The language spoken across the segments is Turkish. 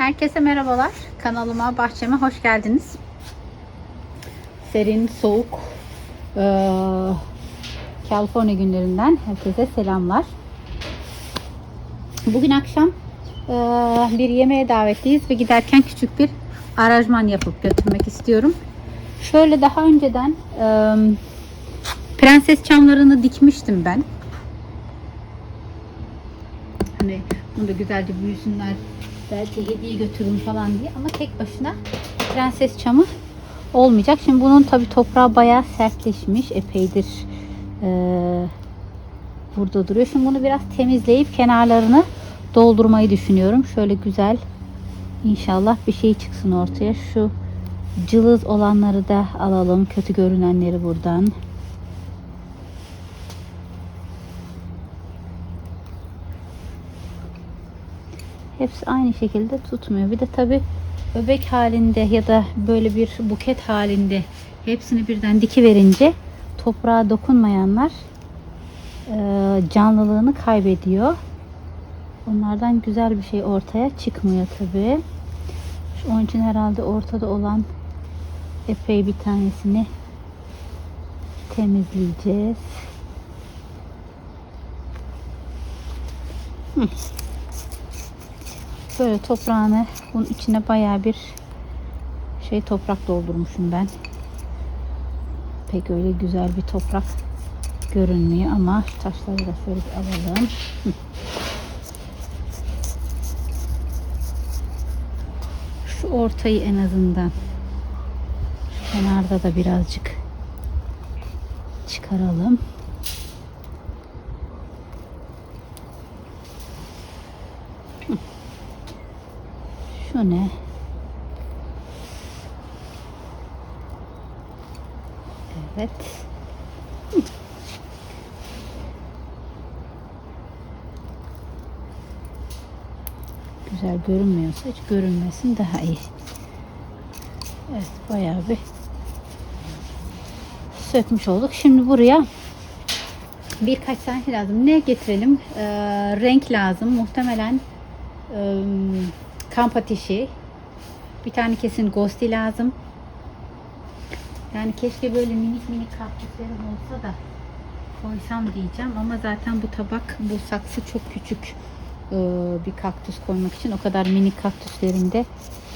Herkese merhabalar. Kanalıma, bahçeme hoş geldiniz. Serin, soğuk, eee California günlerinden herkese selamlar. Bugün akşam eee, bir yemeğe davetliyiz ve giderken küçük bir aranjman yapıp götürmek istiyorum. Şöyle daha önceden eee, prenses çamlarını dikmiştim ben. Hani bunu da güzelce büyüsünler belki hediye götürün falan diye ama tek başına prenses çamı olmayacak. Şimdi bunun tabi toprağı bayağı sertleşmiş epeydir eee, burada duruyor. Şimdi bunu biraz temizleyip kenarlarını doldurmayı düşünüyorum. Şöyle güzel inşallah bir şey çıksın ortaya. Şu cılız olanları da alalım. Kötü görünenleri buradan. Hepsi aynı şekilde tutmuyor. Bir de tabi öbek halinde ya da böyle bir buket halinde hepsini birden diki verince toprağa dokunmayanlar e, canlılığını kaybediyor. Onlardan güzel bir şey ortaya çıkmıyor tabi. Onun için herhalde ortada olan epey bir tanesini temizleyeceğiz. Hı. Böyle toprağını bunun içine bayağı bir şey toprak doldurmuşum ben. Pek öyle güzel bir toprak görünmüyor ama taşları da şöyle bir alalım. Şu ortayı en azından kenarda da birazcık çıkaralım. Ne? Evet. Güzel görünmüyorsa hiç görünmesin daha iyi. Evet bayağı bir sökmüş olduk. Şimdi buraya birkaç tane şey lazım. Ne getirelim? Ee, renk lazım. Muhtemelen e, kamp ateşi. Bir tane kesin ghosty lazım. Yani keşke böyle minik minik kaktüslerim olsa da koysam diyeceğim ama zaten bu tabak bu saksı çok küçük ee, bir kaktüs koymak için o kadar minik kaktüslerimde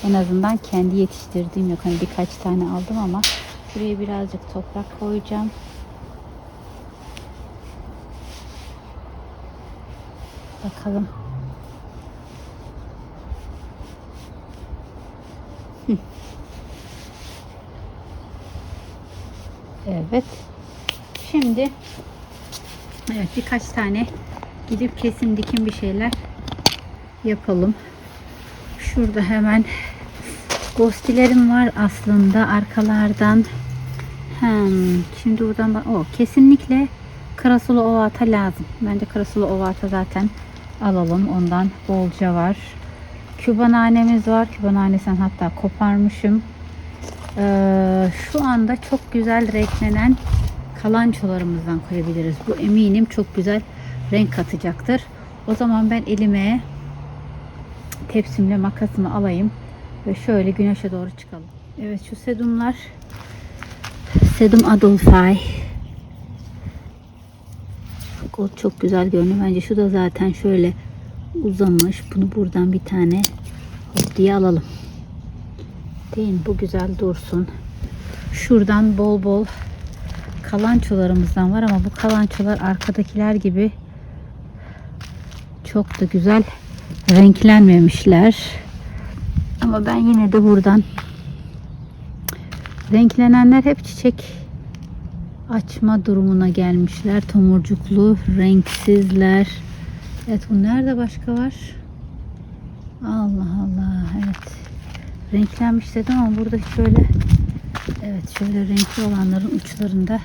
en azından kendi yetiştirdiğim yok. Hani birkaç tane aldım ama şuraya birazcık toprak koyacağım. Bakalım. Evet. Şimdi evet birkaç tane gidip kesim dikim bir şeyler yapalım. Şurada hemen gostilerim var aslında arkalardan. Hmm, şimdi buradan bak. O kesinlikle karasulu ovata lazım. Bence karasulu ovata zaten alalım. Ondan bolca var. Küba nanemiz var. Küba nanesinden hatta koparmışım. Ee, şu anda çok güzel renklenen kalançolarımızdan koyabiliriz. Bu eminim çok güzel renk katacaktır. O zaman ben elime tepsimle makasımı alayım ve şöyle güneşe doğru çıkalım. Evet şu sedumlar sedum adolfi o çok güzel görünüyor. Bence şu da zaten şöyle uzamış. Bunu buradan bir tane hop diye alalım. Değil? Bu güzel dursun. Şuradan bol bol kalançolarımızdan var ama bu kalançolar arkadakiler gibi çok da güzel renklenmemişler. Ama ben yine de buradan renklenenler hep çiçek açma durumuna gelmişler. Tomurcuklu, renksizler. Evet bu nerede başka var? Allah Allah. Evet. Renklenmiş dedim ama burada şöyle evet şöyle renkli olanların uçlarında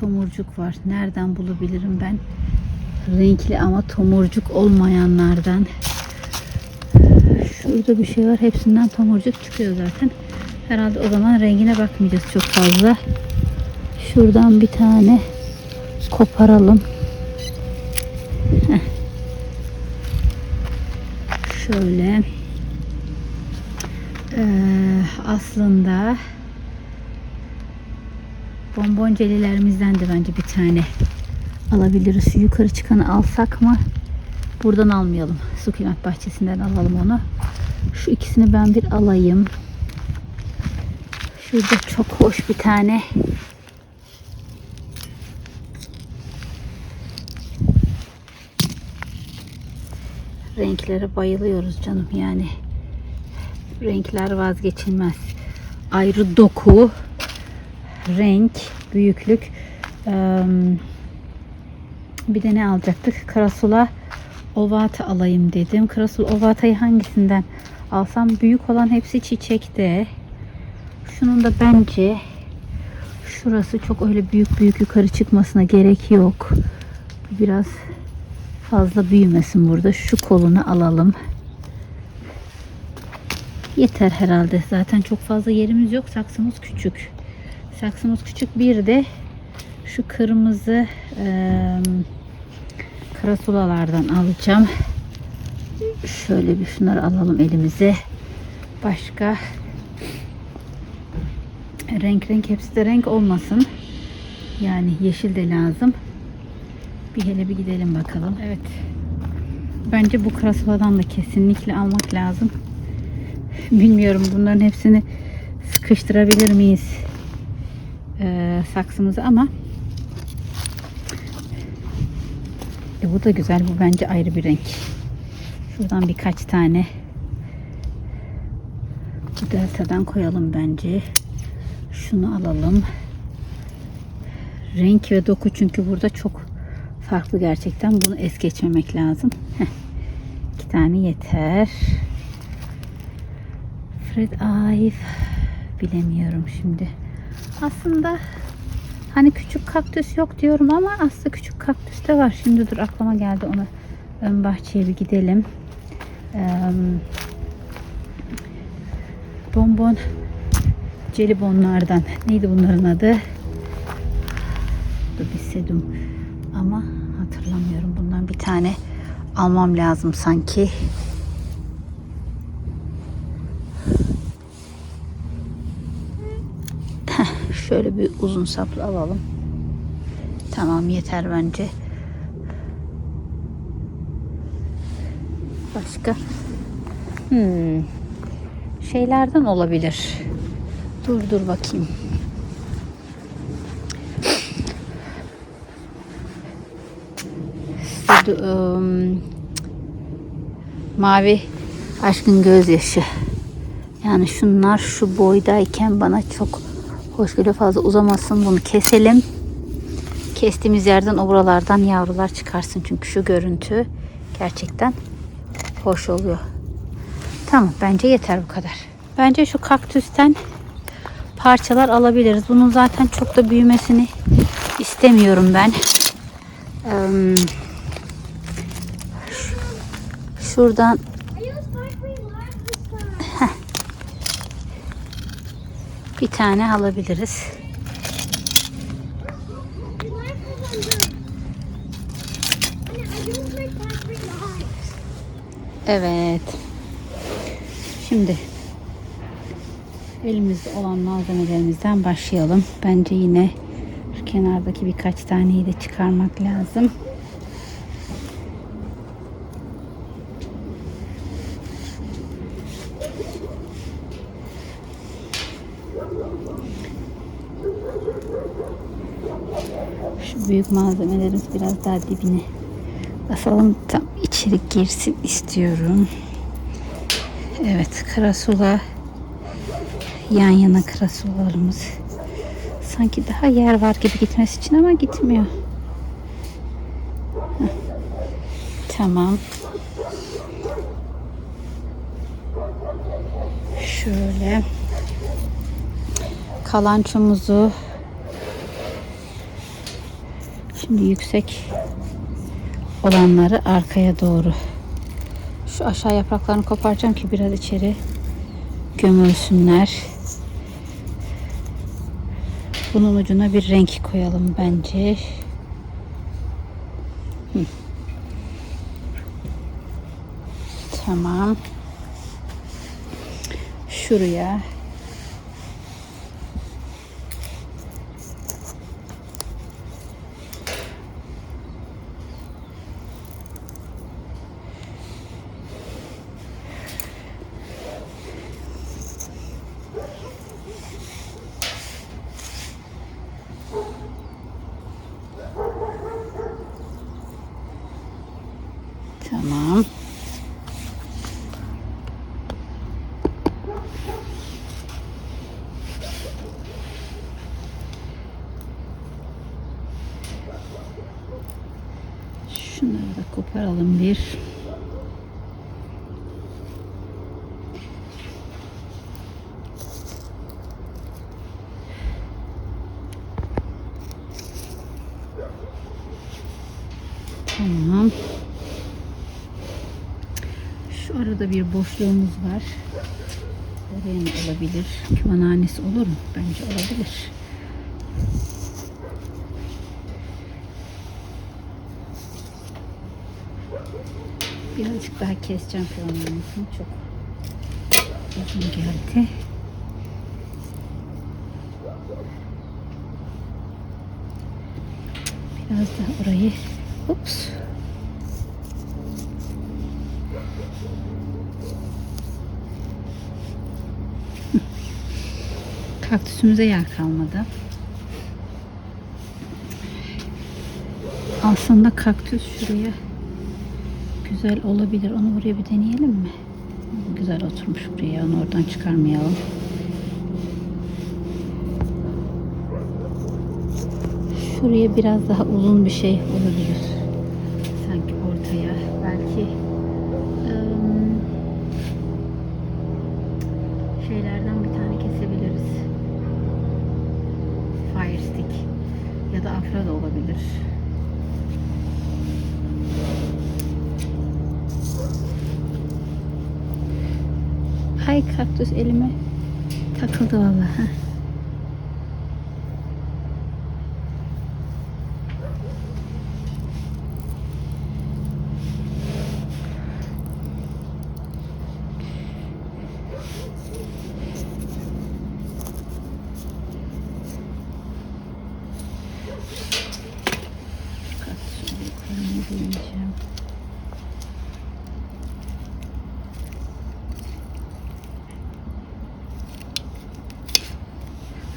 tomurcuk var. Nereden bulabilirim ben? Renkli ama tomurcuk olmayanlardan. Şurada bir şey var. Hepsinden tomurcuk çıkıyor zaten. Herhalde o zaman rengine bakmayacağız çok fazla. Şuradan bir tane koparalım. Şöyle. Ee, aslında bonbon jelilerimizden de bence bir tane alabiliriz. Yukarı çıkanı alsak mı? Buradan almayalım. Sukulent bahçesinden alalım onu. Şu ikisini ben bir alayım. Şurada çok hoş bir tane renklere bayılıyoruz canım yani. Renkler vazgeçilmez. Ayrı doku, renk, büyüklük. Bir de ne alacaktık? Karasula ovata alayım dedim. Karasul ovatayı hangisinden alsam? Büyük olan hepsi çiçekte. Şunun da bence şurası çok öyle büyük büyük yukarı çıkmasına gerek yok. Biraz fazla büyümesin burada. Şu kolunu alalım. Yeter herhalde. Zaten çok fazla yerimiz yok. Saksımız küçük. Saksımız küçük. Bir de şu kırmızı eee karasulalardan alacağım. Şöyle bir şunları alalım elimize. Başka renk renk hepsi de renk olmasın. Yani yeşil de lazım. Bir hele bir gidelim bakalım. Evet. Bence bu karasuladan da kesinlikle almak lazım. Bilmiyorum bunların hepsini sıkıştırabilir miyiz ee, saksımıza ama e, bu da güzel. Bu bence ayrı bir renk. Şuradan birkaç tane bu deltadan koyalım bence. Şunu alalım. Renk ve doku çünkü burada çok farklı gerçekten. Bunu es geçmemek lazım. Heh. İki tane yeter. Fred Ive bilemiyorum şimdi. Aslında hani küçük kaktüs yok diyorum ama aslında küçük kaktüs de var. Şimdi dur aklıma geldi ona. Ön bahçeye bir gidelim. Ee, bonbon jelibonlardan neydi bunların adı? Dur bir sedum ama hatırlamıyorum. Bundan bir tane almam lazım sanki. Şöyle bir uzun saplı alalım. Tamam yeter bence. Başka? Hmm. Şeylerden olabilir. Dur dur bakayım. Im, mavi aşkın gözyaşı. Yani şunlar şu boydayken bana çok hoş geliyor. Fazla uzamasın bunu keselim. Kestiğimiz yerden o buralardan yavrular çıkarsın. Çünkü şu görüntü gerçekten hoş oluyor. Tamam bence yeter bu kadar. Bence şu kaktüsten parçalar alabiliriz. Bunun zaten çok da büyümesini istemiyorum ben. Şuradan bir tane alabiliriz. Evet. Şimdi elimizde olan malzemelerimizden başlayalım. Bence yine şu kenardaki birkaç taneyi de çıkarmak lazım. Büyük malzemelerimiz biraz daha dibine basalım. Tam içeri girsin istiyorum. Evet krasula yan yana krasulalarımız. Sanki daha yer var gibi gitmesi için ama gitmiyor. Tamam. Şöyle kalançomuzu Şimdi yüksek olanları arkaya doğru. Şu aşağı yapraklarını koparacağım ki biraz içeri gömülsünler. Bunun ucuna bir renk koyalım bence. Tamam. Şuraya. Tamam. Şunları da koparalım bir. Tamam. Şu arada bir boşluğumuz var. Oraya mı olabilir? Kümanhanesi olur mu? Bence olabilir. Birazcık daha keseceğim kümanhanesini. Çok uzun geldi. Biraz daha orayı Ups. Kaktüsümüze yer kalmadı. Aslında kaktüs şuraya güzel olabilir. Onu buraya bir deneyelim mi? Güzel oturmuş buraya. Onu oradan çıkarmayalım. Şuraya biraz daha uzun bir şey olabilir. Sanki ortaya. Belki şeylerden bir tane kesebiliriz. Fire stick ya da afra da olabilir. Ay kaktüs elime takıldı vallahi. Kaktüsü bir koymayı deneyeceğim.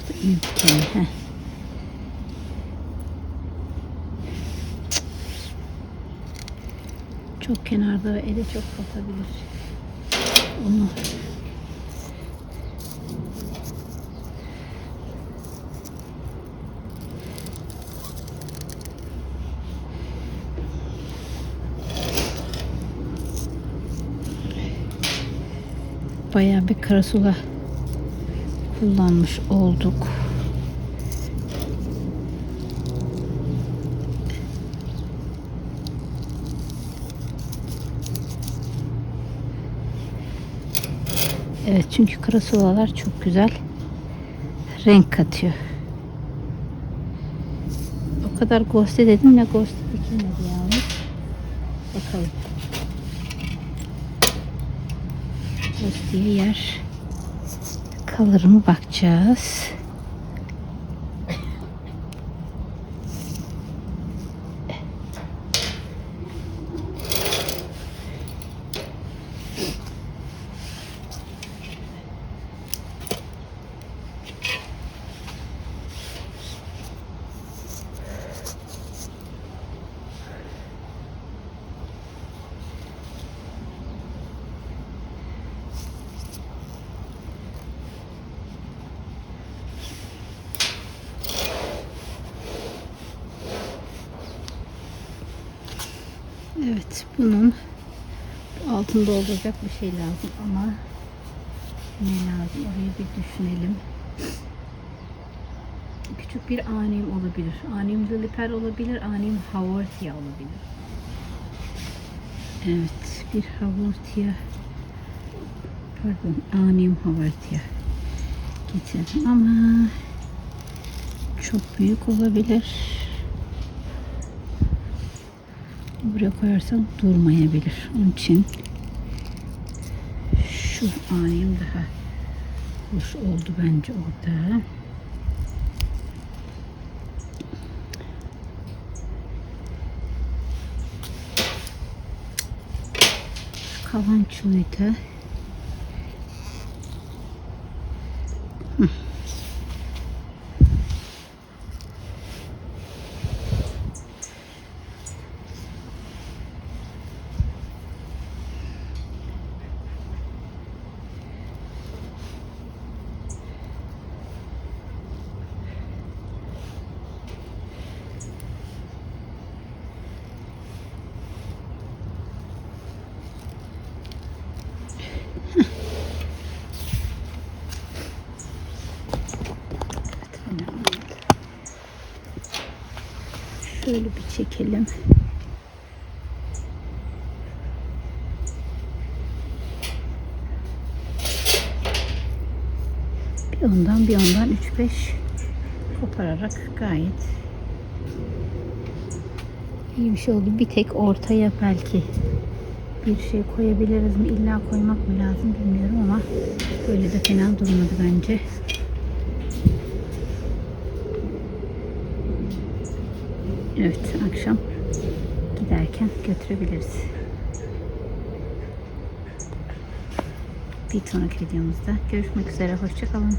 Bu da iyi bir tane, heh. Çok kenarda ve ele çok batabilir. Onu bayağı bir karasula kullanmış olduk. Evet çünkü karasulalar çok güzel renk katıyor. O kadar ghost'e dedim ne ghost dikilmedi yalnız. Bakalım. Ghost yer kalır mı bakacağız. Evet bunun altını dolduracak bir şey lazım ama ne lazım orayı bir düşünelim. Küçük bir anim olabilir. Anim liliper olabilir. Anim havortia olabilir. Evet bir havortia pardon anim havortia getirdim ama çok büyük olabilir. Buraya koyarsam durmayabilir. Onun için Şu anim daha hoş oldu bence orada. Şu kalançoyu Tamam. Şöyle bir çekelim. Bir ondan bir ondan 3-5 kopararak gayet iyi bir şey oldu. Bir tek ortaya belki bir şey koyabiliriz mi? İlla koymak mı lazım bilmiyorum ama böyle de fena durmadı bence. Evet akşam giderken götürebiliriz. Bir sonraki videomuzda görüşmek üzere. Hoşçakalın.